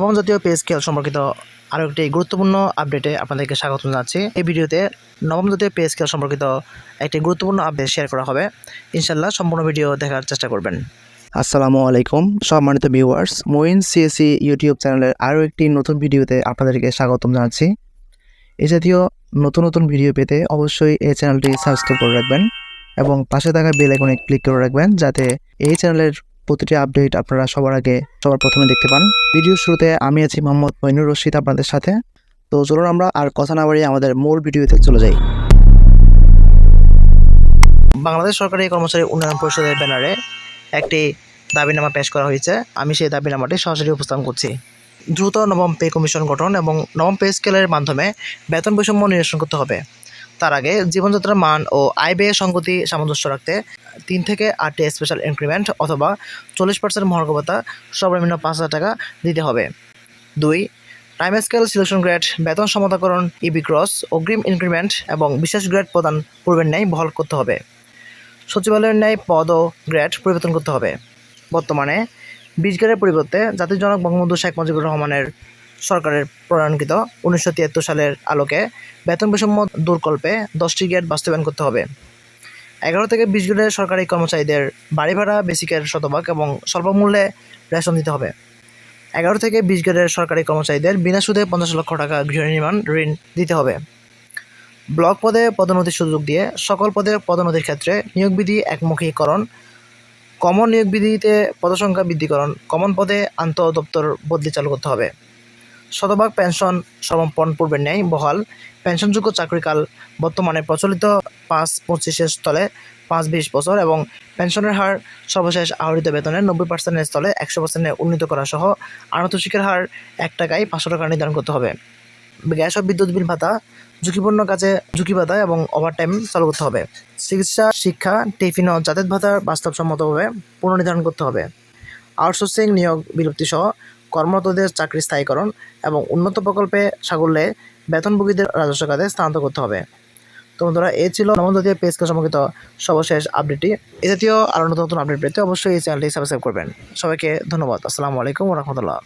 নবম জাতীয় pay scale সম্পর্কিত আরও একটি গুরুত্বপূর্ণ আপডেটে আপনাদেরকে স্বাগত জানাচ্ছি। এই ভিডিওতে নবম জাতীয় পে স্কেল সম্পর্কিত একটি গুরুত্বপূর্ণ আপডেট শেয়ার করা হবে। ইনশাল্লাহ সম্পূর্ণ ভিডিও দেখার চেষ্টা করবেন। আসসালামু আলাইকুম, সম্মানিত ভিউয়ার্স মোইন সিএসি ইউটিউব চ্যানেলের আরও একটি নতুন ভিডিওতে আপনাদেরকে স্বাগতম জানাচ্ছি। এ জাতীয় নতুন নতুন ভিডিও পেতে অবশ্যই এই চ্যানেলটি সাবস্ক্রাইব করে রাখবেন এবং পাশে থাকা বেল আইকনে ক্লিক করে রাখবেন যাতে এই চ্যানেলের প্রতিটি আপডেট আপনারা সবার আগে, সবার প্রথমে দেখতে পান। ভিডিওর শুরুতে আমি আছি মোহাম্মদ মইনুর রশিদ আপনাদের সাথে। তো চলুন আমরা আর কথা না বাড়িয়ে আমাদের মূল ভিডিওতে চলে যাই। বাংলাদেশ সরকারি কর্মচারী উন্নয়ন পরিষদের ব্যানারে একটি দাবিনামা পেশ করা হয়েছে। আমি সেই দাবিনামাটি সরাসরি উপস্থাপন করছি। দ্রুত নবম পে কমিশন গঠন এবং নবম পে স্কেলের মাধ্যমে বেতন বৈষম্য নিরসন করতে হবে। তার আগে জীবনযাত্রার মান ও আয় ব্যয়ের সংগতি সামঞ্জস্য রাখতে তিন থেকে আটটি স্পেশাল ইনক্রিমেন্ট অথবা চল্লিশ পার্সেন্ট মহার্ঘবতা সর্বনিম্ন পাঁচ হাজার টাকা দিতে হবে। দুই টাইম স্কেল সিলেকশন গ্রেড বেতন সমতাকরণ ইবি ক্রস অগ্রিম ইনক্রিমেন্ট এবং বিশেষ গ্রেড প্রদান পূর্বের ন্যায় বহাল করতে হবে। সচিবালয়ের ন্যায় পদ ও গ্রেড পরিবর্তন করতে হবে। বর্তমানে, বিশ গ্রেডের পরিবর্তে জাতির জনক বঙ্গবন্ধু শেখ মুজিবুর রহমানের সরকারের প্রণয়নকৃত উনিশশো তিয়াত্তর সালের আলোকে বেতন বৈষম্য দূরকল্পে দশটি গ্রেড বাস্তবায়ন করতে হবে। এগারো থেকে বিশ গ্রেডের সরকারি কর্মচারীদের বাড়ি ভাড়া, বেসিকের শতভাগ এবং স্বল্পমূল্যে রেশন দিতে হবে। এগারো থেকে বিশ গ্রেডের সরকারি কর্মচারীদের বিনা সুদে পঞ্চাশ লক্ষ টাকা গৃহ নির্মাণ ঋণ দিতে হবে। ব্লক পদে পদোন্নতির সুযোগ দিয়ে সকল পদে পদোন্নতির ক্ষেত্রে নিয়োগ বিধি একমুখীকরণ, কমন নিয়োগ বিধিতে পদসংখ্যা বৃদ্ধিকরণ, কমন পদে আন্তঃ দপ্তর বদলি চালু করতে হবে। শতভাগ পেনশন সমর্পণ পূর্বের ন্যায় বহাল। পেনশনযোগ্য চাকরিকাল বর্তমানে প্রচলিত পাঁচ পঁচিশের স্থলে পাঁচ বিশ বছর এবং পেনশনের হার সর্বশেষ আহরিত বেতনের নব্বই পার্সেন্টের স্থলে একশো পার্সেন্টে উন্নীত করা সহ আনতশিকের হার এক টাকায় পাঁচশো টাকা নির্ধারণ করতে হবে। গ্যাস ও বিদ্যুৎ বিল ভাতা, ঝুঁকিপূর্ণ কাজে ঝুঁকি ভাতা এবং ওভারটাইম চালু করতে হবে। চিকিৎসা, শিক্ষা, টিফিন ও যাতায়াত ভাতার বাস্তবসম্মতভাবে পুনর্নির্ধারণ করতে হবে। আউটসোর্সিং নিয়োগ বিলুপ্তি সহ কর্মরতদের চাকরি স্থায়ীকরণ এবং উন্নত প্রকল্পে সাগল্যে বেতনভোগীদের রাজস্ব খাতে স্থানান্তর করতে হবে। তো বন্ধুরা এই ছিল নবম জাতীয় পে সম্পর্কিত সর্বশেষ আপডেটটি। এ জাতীয় আরও নতুন নতুন আপডেট পেতে অবশ্যই এই চ্যানেলটি সাবস্ক্রাইব করবেন। সবাইকে ধন্যবাদ। আসসালামু আলাইকুম রহমতুল্লাহ।